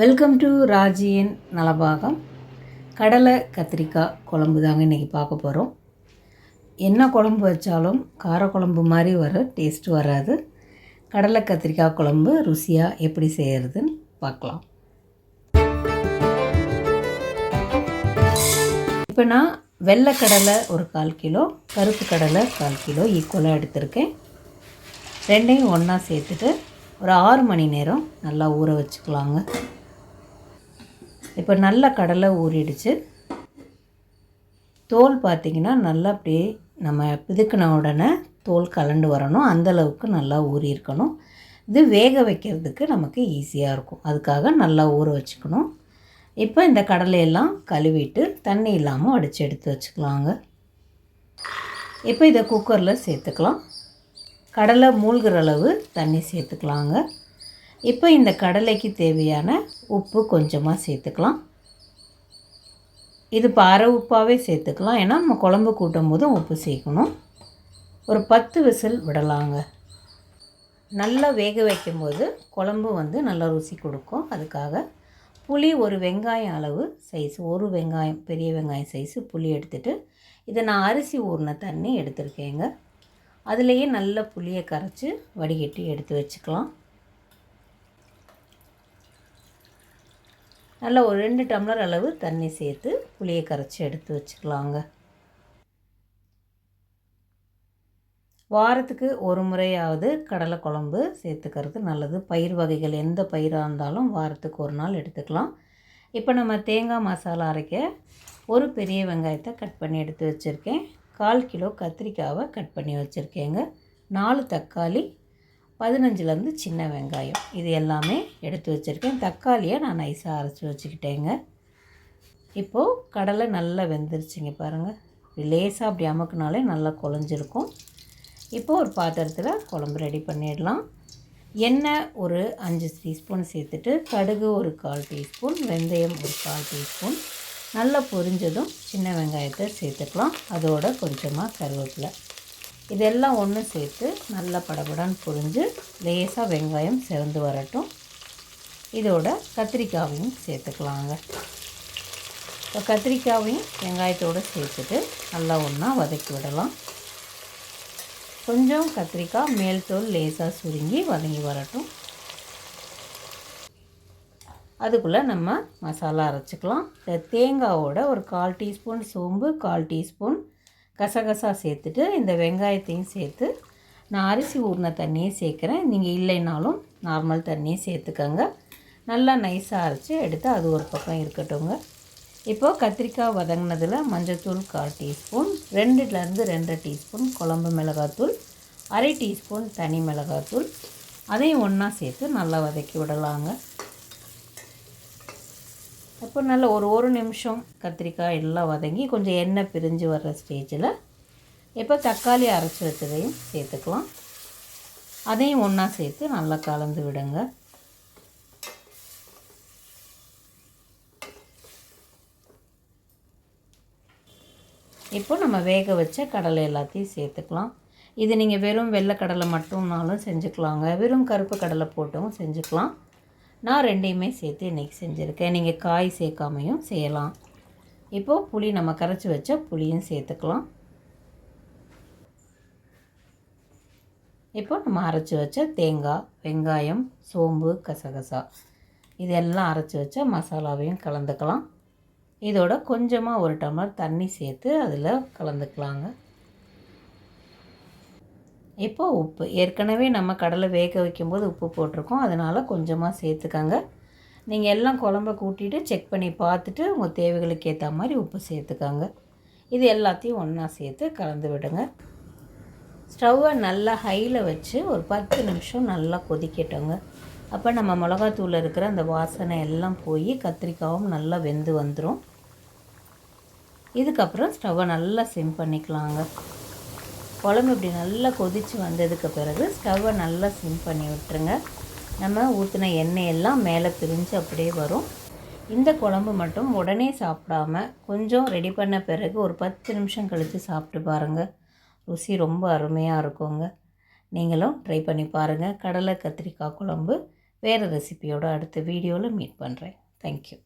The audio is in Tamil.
Welcome to ராஜியின் Nalabagam. கடலை கத்திரிக்காய் குழம்பு தாங்க இன்றைக்கி பார்க்க போகிறோம் என்ன குழம்பு வச்சாலும் காரக்குழம்பு மாதிரி வர டேஸ்ட் வராது. கடலை கத்திரிக்காய் குழம்பு ருசியாக எப்படி செய்கிறதுன்னு பார்க்கலாம். இப்போ நான் வெள்ளை கடலை ஒரு கால் கிலோ கருப்பு கடலை கால் கிலோ ஈக்குவலாக எடுத்திருக்கேன். ரெண்டையும் ஒன்றா சேர்த்துட்டு ஒரு ஆறு மணி நேரம் நல்லா ஊற வச்சுக்கலாங்க. இப்போ நல்ல கடலை ஊறிடுச்சு. தோல் பார்த்திங்கன்னா நல்லா அப்படியே நம்ம பிதுக்கின உடனே தோல் கலண்டு வரணும். அந்தளவுக்கு நல்லா ஊறி இருக்கணும். இது வேக வைக்கிறதுக்கு நமக்கு ஈஸியாக இருக்கும். அதுக்காக நல்லா ஊற வச்சுக்கணும். இப்போ இந்த கடலையெல்லாம் கழுவிட்டு தண்ணி இல்லாமல் அடித்து எடுத்து வச்சுக்கலாங்க. இப்போ இதை குக்கரில் சேர்த்துக்கலாம். கடலை மூழ்கிற அளவு தண்ணி சேர்த்துக்கலாங்க. இப்போ இந்த கடலைக்கு தேவையான உப்பு கொஞ்சமாக சேர்த்துக்கலாம். இது இப்போ அரை உப்பாகவே சேர்த்துக்கலாம். ஏன்னா நம்ம குழம்பு கூட்டும் போதும் உப்பு சேர்க்கணும். ஒரு பத்து விசில் விடலாங்க. நல்லா வேக வைக்கும்போது குழம்பு வந்து நல்லா ருசி கொடுக்கும். அதுக்காக புளி ஒரு வெங்காயம் அளவு சைஸ் ஒரு வெங்காயம் பெரிய வெங்காயம் சைஸு புளி எடுத்துகிட்டு இதை நான் அரிசி ஊறின தண்ணி எடுத்திருக்கேங்க. அதுலேயே நல்ல புளியை கரைச்சி வடிகட்டி எடுத்து வச்சுக்கலாம். நல்லா ஒரு ரெண்டு டம்ளர் அளவு தண்ணி சேர்த்து புளியை கரைச்சி எடுத்து வச்சுக்கலாங்க. வாரத்துக்கு ஒரு முறையாவது கடலை குழம்பு சேர்த்துக்கிறது நல்லது. பயிர் வகைகள் எந்த பயிராக இருந்தாலும் வாரத்துக்கு ஒரு நாள் எடுத்துக்கலாம். இப்போ நம்ம தேங்காய் மசாலா அரைக்க ஒரு பெரிய வெங்காயத்தை கட் பண்ணி எடுத்து வச்சுருக்கேன். கால் கிலோ கத்திரிக்காவை கட் பண்ணி வச்சுருக்கேங்க. நாலு தக்காளி பதினஞ்சுலேருந்து சின்ன வெங்காயம். இது எல்லாமே எடுத்து வச்சுருக்கேன். தக்காளியை நான் நைஸாக அரைச்சி வச்சுக்கிட்டேங்க. இப்போது கடலை நல்லா வெந்துருச்சுங்க பாருங்கள் லேசாக அப்படி அமுக்குனாலே நல்லா குழஞ்சிருக்கும் இப்போது ஒரு பாத்திரத்தில் குழம்பு ரெடி பண்ணிடலாம். எண்ணெய் ஒரு அஞ்சு டீஸ்பூன் சேர்த்துட்டு கடுகு ஒரு கால் டீஸ்பூன் வெந்தயம் ஒரு கால் டீஸ்பூன். நல்லா பொரிஞ்சதும் சின்ன வெங்காயத்தை சேர்த்துக்கலாம். அதோட கொஞ்சமாக கருவேப்பிலை. இதெல்லாம் ஒன்று சேர்த்து நல்லா படபடன்னு புரிஞ்சு லேசாக வெங்காயம் சிறந்து வரட்டும். இதோட கத்திரிக்காவையும் சேர்த்துக்கலாங்க. இப்போ கத்திரிக்காவையும் வெங்காயத்தோடு சேர்த்துட்டு நல்லா ஒன்றா வதக்கி விடலாம். கொஞ்சம் கத்திரிக்காய் மேல் தோல் லேசாக சுருங்கி வதங்கி வரட்டும். அதுக்குள்ளே நம்ம மசாலா அரைச்சிக்கலாம். இந்த தேங்காவோட ஒரு கால் டீஸ்பூன் சோம்பு கால் டீஸ்பூன் கசகசா சேர்த்துட்டு இந்த வெங்காயத்தையும் சேர்த்து நான் அரிசி ஊறின தண்ணியை சேர்க்குறேன். நீங்கள் இல்லைனாலும் நார்மல் தண்ணியை சேர்த்துக்கோங்க. நல்லா நைஸாக அரைச்சி எடுத்து அது ஒரு பக்கம் இருக்கட்டுங்க இப்போது கத்திரிக்காய் வதங்கினதில் மஞ்சள்தூள் கால் டீஸ்பூன் ரெண்டுலேருந்து ரெண்டரை டீஸ்பூன் குழம்பு மிளகாத்தூள் அரை டீஸ்பூன் தனி மிளகாத்தூள். அதையும் ஒன்றா சேர்த்து நல்லா வதக்கி விடலாங்க. அப்போ நல்ல ஒரு ஒரு நிமிஷம் கத்திரிக்காய் எல்லாம் வதங்கி கொஞ்சம் எண்ணெய் பிரிஞ்சு வர்ற ஸ்டேஜில் இப்போ தக்காளி அரைச்சி வச்சதையும் சேர்த்துக்கலாம். அதையும் ஒன்றா சேர்த்து நல்லா கலந்து விடுங்க. இப்போ நம்ம வேக வச்ச கடலை எல்லாத்தையும் சேர்த்துக்கலாம். இது நீங்கள் வெறும் வெள்ளை கடலை மட்டும்னாலும் செஞ்சுக்கலாங்க. வெறும் கருப்பு கடலை போட்டும் செஞ்சுக்கலாம். நான் ரெண்டையுமே சேர்த்து இன்றைக்கி செஞ்சுருக்கேன். நீங்கள் காய் சேர்க்காமையும் செய்யலாம். இப்போது புளி நம்ம கரைச்சி வச்சா புளியும் சேர்த்துக்கலாம். இப்போ நம்ம அரைச்சி வச்ச தேங்காய் வெங்காயம் சோம்பு கசகசா. இதெல்லாம் அரைச்சி வச்ச மசாலாவையும் கலந்துக்கலாம். இதோட கொஞ்சமாக ஒரு டம்ளர் தண்ணி சேர்த்து அதில் கலந்துக்கலாங்க. இப்போ உப்பு. ஏற்கனவே நம்ம கடலை வேக வைக்கும்போது உப்பு போட்டிருக்கோம். அதனால் கொஞ்சமாக சேர்த்துக்கங்க. நீங்கள் எல்லாம் குழம்ப கூட்டிகிட்டு செக் பண்ணி பார்த்துட்டு உங்கள் தேவைகளுக்கு ஏற்ற மாதிரி உப்பு சேர்த்துக்கோங்க. இது எல்லாத்தையும் ஒன்றா சேர்த்து கலந்து விடுங்க. ஸ்டவ்வை நல்லா ஹையில் வச்சு ஒரு பத்து நிமிஷம் நல்லா கொதிக்கட்டோங்க. அப்போ நம்ம மிளகாத்தூளில் இருக்கிற அந்த வாசனை எல்லாம் போய் கத்திரிக்காவும் நல்லா வெந்து வந்துடும் இதுக்கப்புறம் ஸ்டவ்வை நல்லா சிம் பண்ணிக்கலாங்க. குழம்பு இப்படி நல்லா கொதித்து வந்ததுக்கு பிறகு ஸ்டவ்வை நல்லா சிம் பண்ணி விட்டுருங்க. நம்ம ஊற்றின எண்ணெயெல்லாம் மேலே பிரிஞ்சு அப்படியே வரும். இந்த குழம்பு மட்டும் உடனே சாப்பிடாம கொஞ்சம் ரெடி பண்ண பிறகு ஒரு பத்து நிமிஷம் கழித்து சாப்பிட்டு பாருங்கள் ருசி ரொம்ப அருமையாக இருக்குங்க. நீங்களும் ட்ரை பண்ணி பாருங்கள் கடலை கத்திரிக்காய் குழம்பு. வேறு ரெசிபியோட அடுத்த வீடியோவில் மீட் பண்ணுறேன் தேங்க்யூ